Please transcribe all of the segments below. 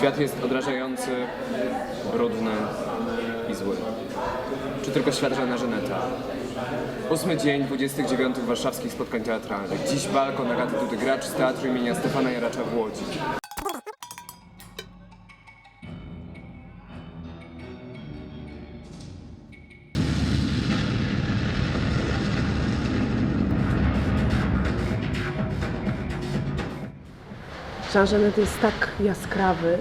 Świat jest odrażający, brudny i zły. Czy tylko świat Żana Żeneta? Ósmy dzień 29 warszawskich spotkań teatralnych. Dziś balkon Agaty Dudy Gracz z Teatru imienia Stefana Jaracza w Łodzi. Jean Genet jest tak jaskrawy,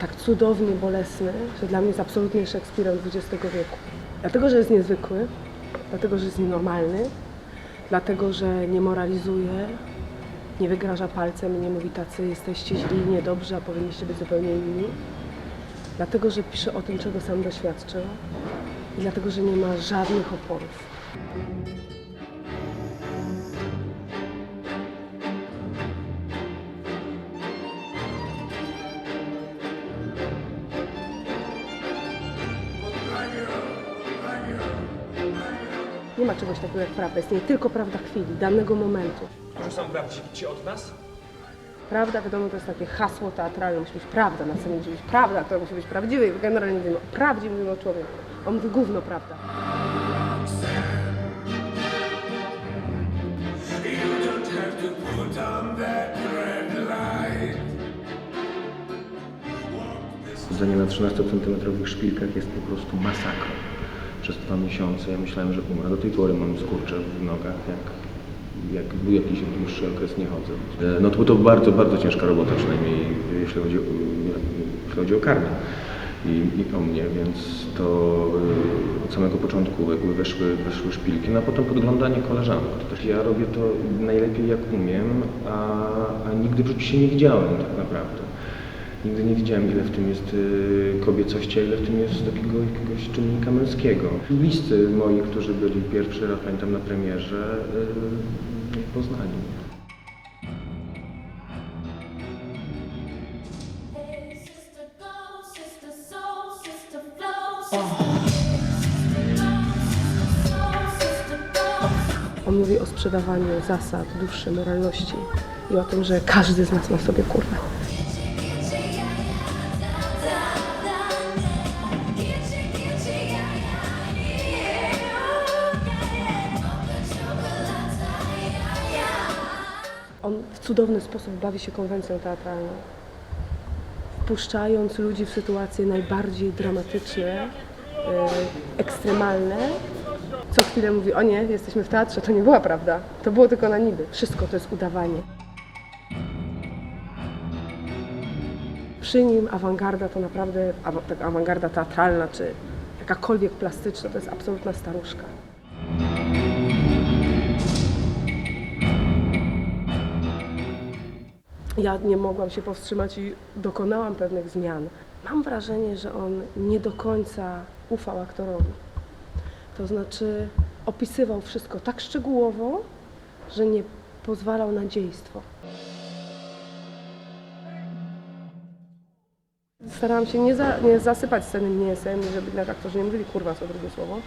tak cudownie bolesny, że dla mnie jest absolutnie Szekspirem XX wieku. Dlatego, że jest niezwykły, dlatego, że jest nienormalny, dlatego, że nie moralizuje, nie wygraża palcem i nie mówi tacy jesteście źli, niedobrzy, a powinniście być zupełnie inni. Dlatego, że pisze o tym, czego sam doświadczył i dlatego, że nie ma żadnych oporów. Nie ma czegoś takiego jak prawda, istnieje tylko prawda chwili, danego momentu. Prawdziwi ci od nas? Prawda, wiadomo, to jest takie hasło teatralne, musi być prawda, na scenie musi być prawda, to musi być prawdziwe i generalnie mówimy o prawdzie, mówimy o człowieku. On mówi gówno prawda. Chodzenie na 13-centymetrowych szpilkach jest po prostu masakrą. Przez dwa miesiące ja myślałem, że umrę. Do tej pory mam skurcze w nogach, jak, jak był jakiś dłuższy okres nie chodzę. E, No to, to bardzo, bardzo ciężka robota, przynajmniej jeśli chodzi o, jeśli chodzi o karmę i, i o mnie, więc to e, od samego początku jakby weszły, weszły szpilki, no a potem podglądanie koleżanek. To też ja robię to najlepiej jak umiem, a, a nigdy w życiu się nie widziałem tak naprawdę. Nigdy nie widziałem, ile w tym jest y, kobiecości, a ile w tym jest takiego jakiegoś czynnika męskiego. Bliscy moi, którzy byli pierwszy raz, pamiętam, na premierze, y, poznali mnie. On mówi o sprzedawaniu zasad, duszy, moralności i o tym, że każdy z nas ma sobie kurwę. On w cudowny sposób bawi się konwencją teatralną, wpuszczając ludzi w sytuacje najbardziej dramatyczne, e, ekstremalne. Co chwilę mówi, o nie, jesteśmy w teatrze, to nie była prawda, to było tylko na niby. Wszystko to jest udawanie. Przy nim awangarda to naprawdę, taka awangarda teatralna, czy jakakolwiek plastyczna, to jest absolutna staruszka. Ja nie mogłam się powstrzymać i dokonałam pewnych zmian. Mam wrażenie, że on nie do końca ufał aktorowi. To znaczy opisywał wszystko tak szczegółowo, że nie pozwalał na dziejstwo. Starałam się nie, za, nie zasypać sceny mięsem, żeby na aktorzy nie mówili kurwa co drugie słowo.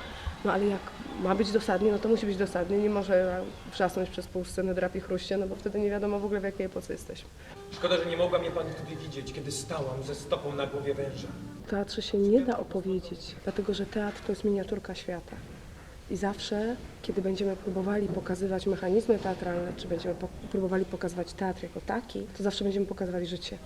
No ale jak ma być dosadnie, no to musi być dosadnie. Nie może wrzasnąć przez pół sceny drapi chruście, no bo wtedy nie wiadomo w ogóle w jakiej epoce jesteśmy. Szkoda, że nie mogła mnie pani wtedy widzieć, kiedy stałam ze stopą na głowie węża. W teatrze się nie da opowiedzieć, dlatego że teatr to jest miniaturka świata. I zawsze, kiedy będziemy próbowali pokazywać mechanizmy teatralne, czy będziemy po- próbowali pokazywać teatr jako taki, to zawsze będziemy pokazywali życie.